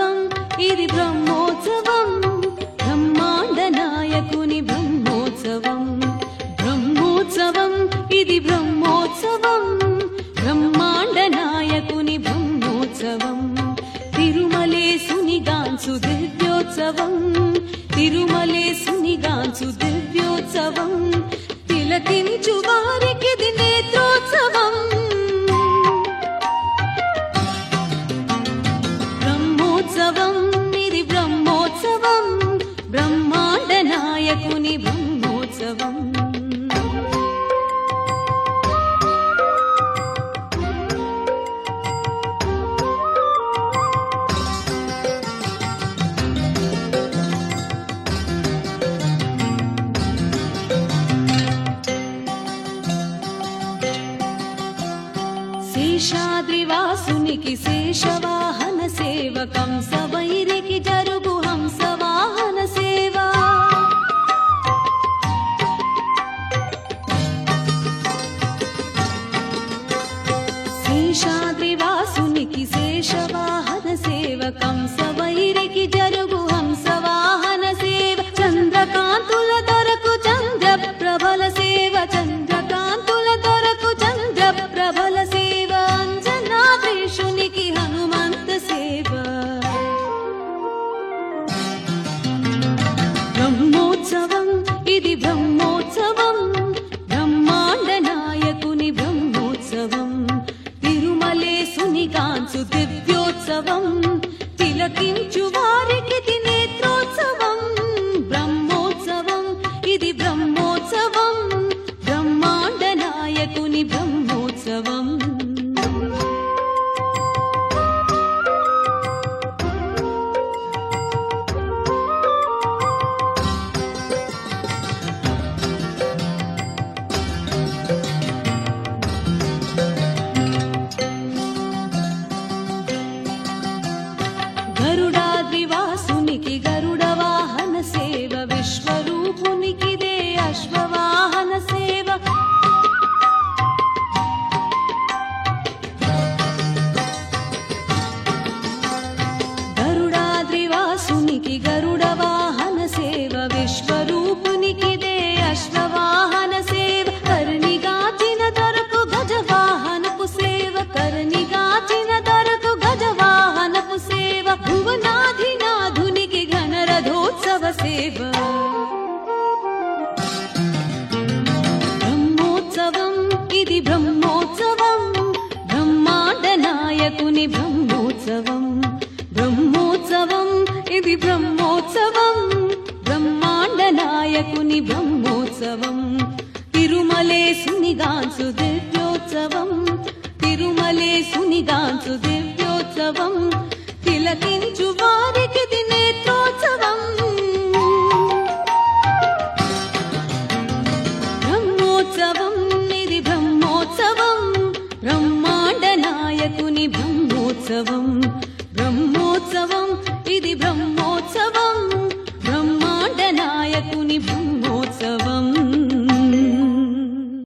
బ్రహ్మోత్సవం ఇది బ్రహ్మోత్సవం. బ్రహ్మాండ నాయకుని బ్రహ్మోత్సవం. బ్రహ్మోత్సవం ఇది బ్రహ్మోత్సవం. బ్రహ్మాండ నాయకుని బ్రహ్మోత్సవం. తిరుమలేసునిగాంచు దివ్యోత్సవం. తిరుమలేసునిగాంచు దివ్యోత్సవం. తిలకించు వారి బ్రహ్మోత్సవం శేషాద్రివాసునికి శేషవాహన సేవకం సవైరికి జరుగు తిలకించు ఇది బ్రహ్మోత్సవం బ్రహ్మాండ నాయకుని బ్రహ్మోత్సవం తిరుమలేసుని గాంచు దివ్యోత్సవం తిరుమలేసుని గాంచు దివ్యోత్సవం తిలకించు వారికి దినేత్రోత్సవం. బ్రహ్మోత్సవం ఇది బ్రహ్మోత్సవం బ్రహ్మాండ నాయకుని బ్రహ్మోత్సవం బ్రహ్మోత్సవం